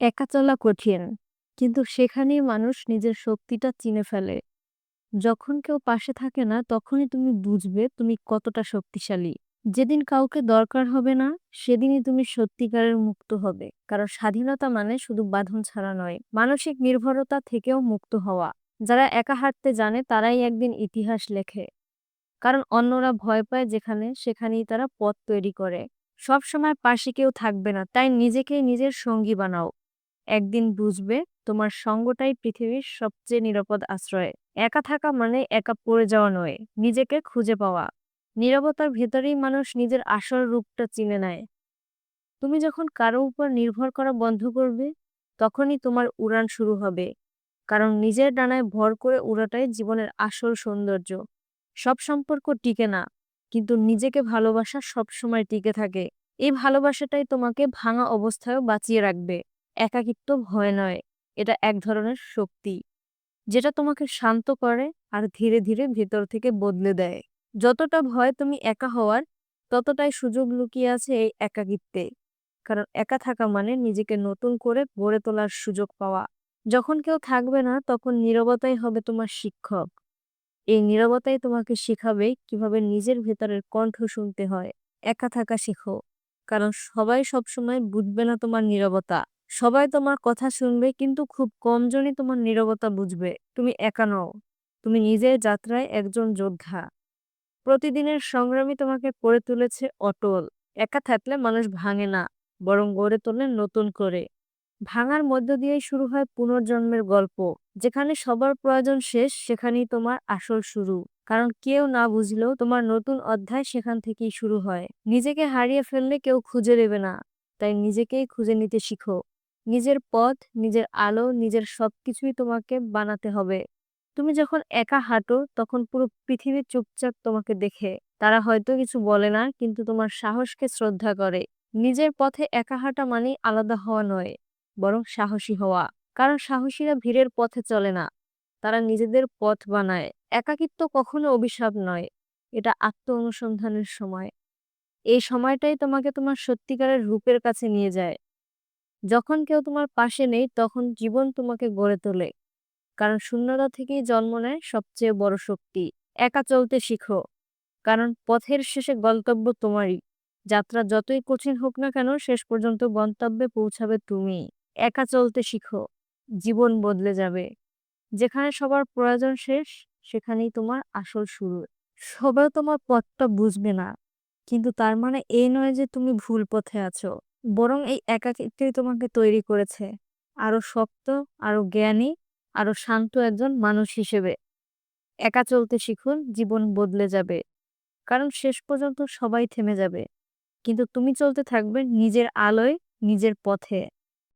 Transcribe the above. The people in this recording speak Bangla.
একা চলা কঠিন। কিন্তু সেখানেই মানুষ নিজের শক্তিটা চিনে ফেলে। যখন কেউ পাশে থাকে না, তখনই তুমি বুঝবে তুমি কতটা শক্তিশালী। যেদিন কাউকে দরকার হবে না, সেদিনই তুমি সত্যিকারের মুক্ত হবে। কারণ স্বাধীনতা মানে শুধু বাঁধন ছাড়া নয়, মানসিক নির্ভরতা থেকেও মুক্ত হওয়া। যারা একা হাঁটতে জানে, তারাই একদিন ইতিহাস লেখে। কারণ অন্যরা ভয় পায় যেখানে, সেখানেই তারা পথ তৈরি করে। সব সময় পাশে কেউ থাকবে না, তাই নিজেকেই নিজের সঙ্গী বানাও। একদিন বুঝবে তোমার সঙ্গটাই পৃথিবীর সবচেয়ে নিরাপদ আশ্রয়। একা থাকা মানে একা পড়ে যাওয়া নয়, নিজেকে খুঁজে পাওয়া। নীরবতার ভেতরেই মানুষ নিজের আসল রূপটা চিনে নেয়। তুমি যখন কারও উপর নির্ভর করা বন্ধ করবে, তখনই তোমার উড়ান শুরু হবে। কারণ নিজের ডানায় ভর করে উড়াটাই জীবনের আসল সৌন্দর্য। সব সম্পর্ক টিকে না, কিন্তু নিজেকে ভালোবাসা সবসময় টিকে থাকে। এই ভালোবাসাটাই তোমাকে ভাঙা অবস্থায়ও বাঁচিয়ে রাখবে। একাকিত্ব ভয় নয়, এটা এক ধরনের শক্তি। যেটা তোমাকে শান্ত করে আর ধীরে ধীরে ভেতর থেকে বদলে দেয়। যতটা ভয় তুমি একা হওয়ার, ততটাই সুযোগ লুকিয়ে আছে এই একাকিত্বে। কারণ একা থাকা মানে নিজেকে নতুন করে গড়ে তোলার সুযোগ পাওয়া। যখন কেউ থাকবে না, তখন নীরবতাই হবে তোমার শিক্ষক। এই নীরবতাই তোমাকে শেখাবে কীভাবে নিজের ভেতরের কণ্ঠ শুনতে হয়। একা থাকা শেখো। কারণ সবাই সবসময় বুঝবে না তোমার নীরবতা। সবাই তোমার কথা শুনবে, কিন্তু খুব কমজনই তোমার নীরবতা বুঝবে। তুমি একা নও। তুমি নিজের যাত্রায় একজন যোদ্ধা। প্রতিদিনের সংগ্রামী তোমাকে করে তুলেছে অটল। একা থাকলে মানুষ ভাঙে না, বরং গড়ে তোলে নতুন করে। ভাঙার মধ্য দিয়েই শুরু হয় পুনর্জন্মের গল্প। যেখানে সবার প্রয়োজন শেষ, সেখানেই তোমার আসল শুরু। কারণ কেউ না বুঝলেও তোমার নতুন অধ্যায় সেখান থেকেই শুরু হয়। নিজেকে হারিয়ে ফেললে কেউ খুঁজে দেবে না। তাই নিজেকেই খুঁজে নিতে শিখো। নিজের পথ, নিজের আলো, নিজের সবকিছুই তোমাকে বানাতে হবে। তুমি যখন একা হাঁটো, তখন পুরো পৃথিবী চুপচাপ তোমাকে দেখে। তারা হয়তো কিছু বলে না, কিন্তু তোমার সাহসকে শ্রদ্ধা করে। নিজের পথে একা হাঁটা মানেই আলাদা হওয়া নয়, বরং সাহসী হওয়া। কারণ সাহসীরা ভিড়ের পথে চলে না, তারা নিজেদের পথ বানায়। একাকিত্ব কখনো অভিশাপ নয়, এটা আত্ম অনুসন্ধানের সময়। এই সময়টাই তোমাকে তোমার সত্যিকারের রূপের কাছে নিয়ে যায়। যখন কেউ তোমার পাশে নেই, তখন জীবন তোমাকে গড়ে তোলে। কারণ শূন্যতা থেকেই জন্ম নেয় সবচেয়ে বড় শক্তি। একা চলতে শিখো। কারণ পথের শেষে গন্তব্য তোমারই। যাত্রা যতই কঠিন হোক না কেন, শেষ পর্যন্ত গন্তব্যে পৌঁছাবে তুমি। একা চলতে শিখো। জীবন বদলে যাবে। যেখানে সবার প্রয়োজন শেষ, সেখানেই তোমার আসল শুরু। সবাই তোমার পথটা বুঝবে না। কিন্তু তার মানে এই নয় যে তুমি ভুল পথে আছো। বরং এই একাকিত্বই তোমাকে তৈরি করেছে। আরও শক্ত, আরও জ্ঞানী, আরও শান্ত একজন মানুষ হিসেবে। একা চলতে শিখুন, জীবন বদলে যাবে। কারণ শেষ পর্যন্ত সবাই থেমে যাবে। কিন্তু তুমি চলতে থাকবে নিজের আলোয়, নিজের পথে।